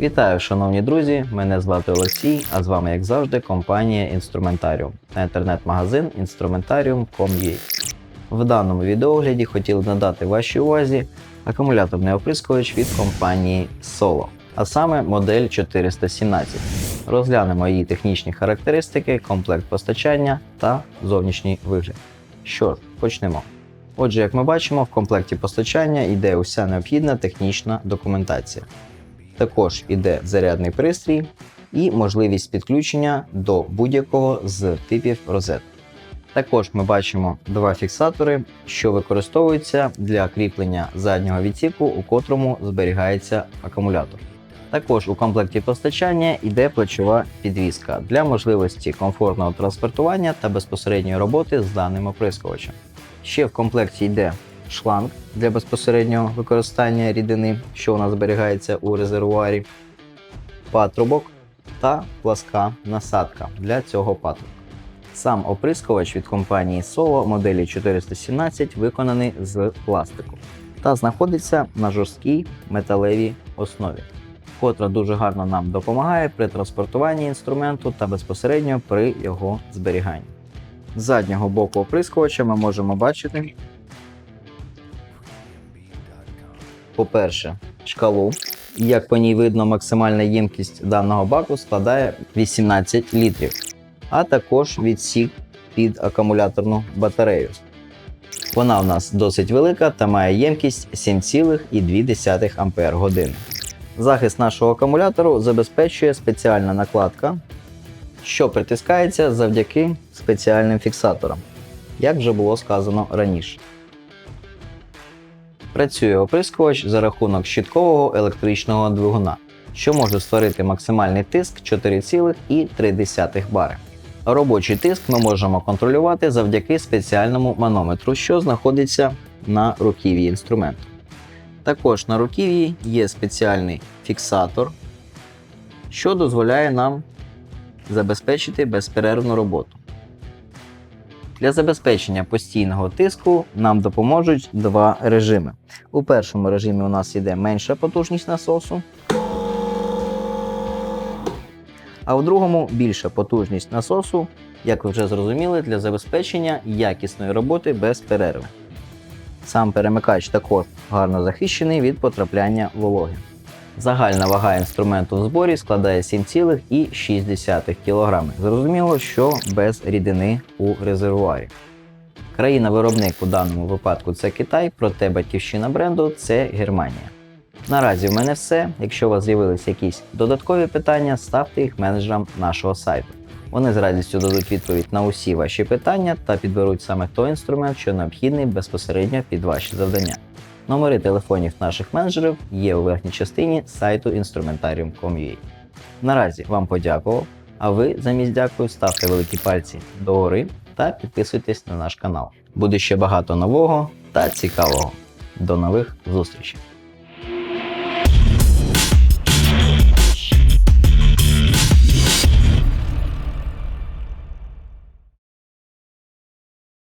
Вітаю, шановні друзі! Мене звати Олексій, а з вами, як завжди, компанія Інструментаріум та інтернет-магазин Instrumentarium.com.ua. В даному відеогляді хотів надати вашій увазі акумуляторний оприскувач від компанії Solo, а саме модель 417. Розглянемо її технічні характеристики, комплект постачання та зовнішній вигляд. Що ж, почнемо. Отже, як ми бачимо, в комплекті постачання йде уся необхідна технічна документація. Також іде зарядний пристрій і можливість підключення до будь-якого з типів розет. Також ми бачимо два фіксатори, що використовуються для кріплення заднього відсіку, у котрому зберігається акумулятор. Також у комплекті постачання йде плечова підвіска для можливості комфортного транспортування та безпосередньої роботи з даним оприскувачем. Ще в комплекті йде шланг для безпосереднього використання рідини, що у нас зберігається у резервуарі, патрубок та пласка насадка для цього патрубка. Сам оприскувач від компанії Solo моделі 417 виконаний з пластику та знаходиться на жорсткій металевій основі, котра дуже гарно нам допомагає при транспортуванні інструменту та безпосередньо при його зберіганні. З заднього боку оприскувача ми можемо бачити, по-перше, шкалу. Як по ній видно, максимальна ємкість даного баку складає 18 літрів, а також відсік під акумуляторну батарею. Вона у нас досить велика та має ємкість 7,2 Ампер години. Захист нашого акумулятору забезпечує спеціальна накладка, що притискається завдяки спеціальним фіксаторам, як вже було сказано раніше. Працює оприскувач за рахунок щиткового електричного двигуна, що може створити максимальний тиск 4,3 бари. Робочий тиск ми можемо контролювати завдяки спеціальному манометру, що знаходиться на руків'ї інструменту. Також на руків'ї є спеціальний фіксатор, що дозволяє нам забезпечити безперервну роботу. Для забезпечення постійного тиску нам допоможуть два режими. У першому режимі у нас йде менша потужність насосу, а у другому більша потужність насосу, як ви вже зрозуміли, для забезпечення якісної роботи без перерви. Сам перемикач також гарно захищений від потрапляння вологи. Загальна вага інструменту в зборі складає 7,6 кг. Зрозуміло, що без рідини у резервуарі. Країна-виробник у даному випадку це Китай, проте батьківщина бренду це Германія. Наразі в мене все. Якщо у вас з'явилися якісь додаткові питання, ставте їх менеджерам нашого сайту. Вони з радістю дадуть відповідь на усі ваші питання та підберуть саме той інструмент, що необхідний безпосередньо під ваші завдання. Номери телефонів наших менеджерів є у верхній частині сайту instrumentarium.com.ua. Наразі вам подякував, а ви замість дякую ставте великі пальці догори та підписуйтесь на наш канал. Буде ще багато нового та цікавого. До нових зустрічей!